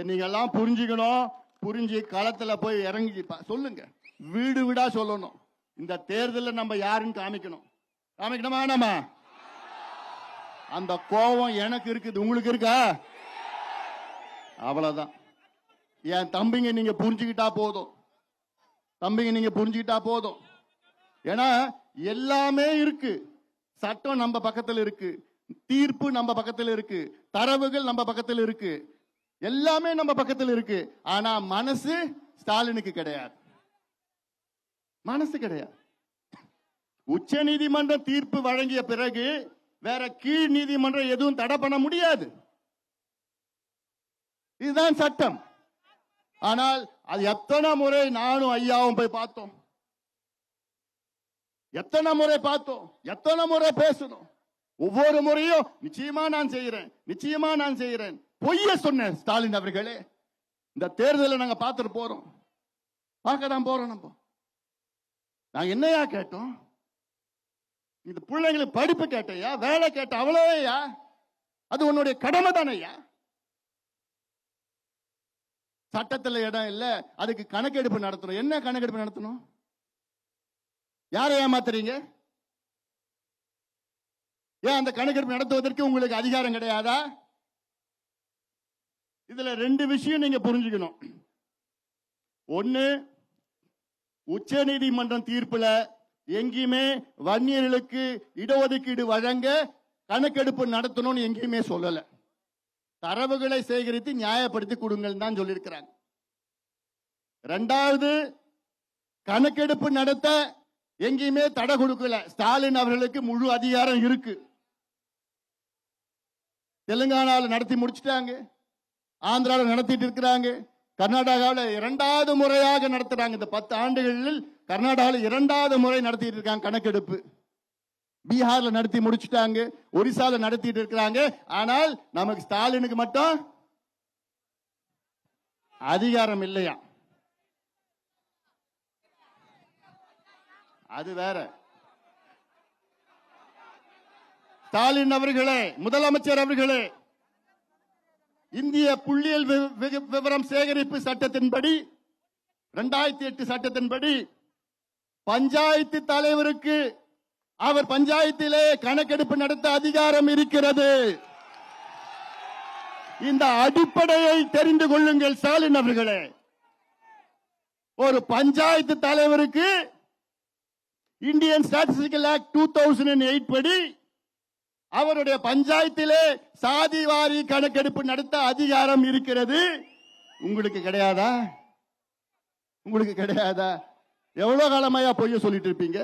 இதை எல்லாம் புரிஞ்சுக்கணும். புரிஞ்சு களத்தில் போய் இறங்கி சொல்லுங்க. வீடு வீடா சொல்லணும். இந்த தேர்தலில் நம்ம யாருன்னு காமிக்கணும். காமிக்கணுமா நம்ம அந்த கோபம் எனக்கு இருக்குது. உங்களுக்கு இருக்கா? அவ்வளவுதான். என் தம்பிங்க நீங்க புரிஞ்சுக்கிட்டா போதும். தம்பிங்க நீங்க புரிஞ்சுக்கிட்டா போதும். ஏன்னா எல்லாமே இருக்கு. சட்டம் நம்ம பக்கத்தில் இருக்கு. தீர்ப்பு நம்ம பக்கத்தில் இருக்கு. தரவுகள் நம்ம பக்கத்தில் இருக்கு. எல்லாமே நம்ம பக்கத்துல இருக்கு. ஆனா மனசு ஸ்டாலினுக்கு கிடையாது. மனசு கிடையாது. உச்ச நீதிமன்றம் தீர்ப்பு வழங்கிய பிறகு வேற கீழ் நீதிமன்றம் எதுவும் தடை பண்ண முடியாது. இதுதான் சட்டம். ஆனால் அது எத்தனை முறை நானும் ஐயாவும் போய் பார்த்தோம். எத்தனை முறை பார்த்தோம். எத்தனை முறை பேசணும். ஒவ்வொரு முறையும் நிச்சயமா நான் செய்யறேன் நிச்சயமா நான் செய்யறேன் பொய்ய சொன்னேன் ஸ்டாலின் அவர்களே இந்த தேர்தலை நாங்க பார்த்துட்டு போறோம். பார்க்க தான் போறோம் நம்ம. நாங்க என்னையா கேட்டோம்? இந்த பிள்ளைங்களுக்கு படிப்பு கேட்டையா? வேலை கேட்ட அவ்வளோயா? அது உன்னுடைய கடமை தானையா? சட்டத்துல இடம் இல்ல அதுக்கு கணக்கெடுப்பு நடத்தணும். என்ன கணக்கெடுப்பு நடத்தணும்? யாரை ஏமாத்துறீங்க? ஏன் அந்த கணக்கெடுப்பு நடத்துவதற்கு உங்களுக்கு அதிகாரம் கிடையாதா? இதுல ரெண்டு விஷயம் நீங்க புரிஞ்சுக்கணும். ஒண்ணு உச்ச நீதிமன்றம் தீர்ப்புல எங்கேயுமே வன்னியர்களுக்கு இடஒதுக்கீடு வழங்க கணக்கெடுப்பு நடத்தணும்னு எங்கேயுமே சொல்லல. தரவுகளை சேகரித்து நியாயப்படுத்தி கொடுங்கள் தான் சொல்லியிருக்கிறாங்க. ரெண்டாவது கணக்கெடுப்பு நடத்த எங்கேயுமே தடை கொடுக்கல. ஸ்டாலின் அவர்களுக்கு முழு அதிகாரம் இருக்கு. தெலுங்கானாவில் நடத்தி முடிச்சிட்டாங்க. ஆந்திராவில் நடத்திட்டு இருக்கிறாங்க. கர்நாடகாவில் இரண்டாவது முறையாக நடத்துறாங்க. இந்த பத்து ஆண்டுகளில் கர்நாடகாவில் இரண்டாவது முறை நடத்திட்டு இருக்காங்க கணக்கெடுப்பு. பீகார்ல நடத்தி முடிச்சிட்டாங்க. ஒரிசால நடத்திட்டு இருக்கிறாங்க. ஆனால் நமக்கு ஸ்டாலினுக்கு மட்டும் அதிகாரம் இல்லையா? அது வேற. ஸ்டாலின் அவர்களே முதலமைச்சர் அவர்களே இந்திய புள்ளியியல் வி- விவரம் சேகரிப்பு சட்டத்தின்படி இரண்டாயிரத்தி எட்டு சட்டத்தின்படி பஞ்சாயத்து தலைவருக்கு அவர் பஞ்சாயத்திலே கணக்கெடுப்பு நடத்த அதிகாரம் இருக்கிறது. இந்த அடிப்படையை தெரிந்து கொள்ளுங்கள் ஸ்டாலின் அவர்களே. ஒரு பஞ்சாயத்து தலைவருக்கு Indian statistical act two thousand eight படி அவருடைய பஞ்சாயத்திலே சாதி வாரி கணக்கெடுப்பு நடத்த அதிகாரம் இருக்கிறது. உங்களுக்கு கிடையாதா? உங்களுக்கு கிடையாதா? எவ்வளவு காலமாயா பொய்ய சொல்லிட்டு இருப்பீங்க?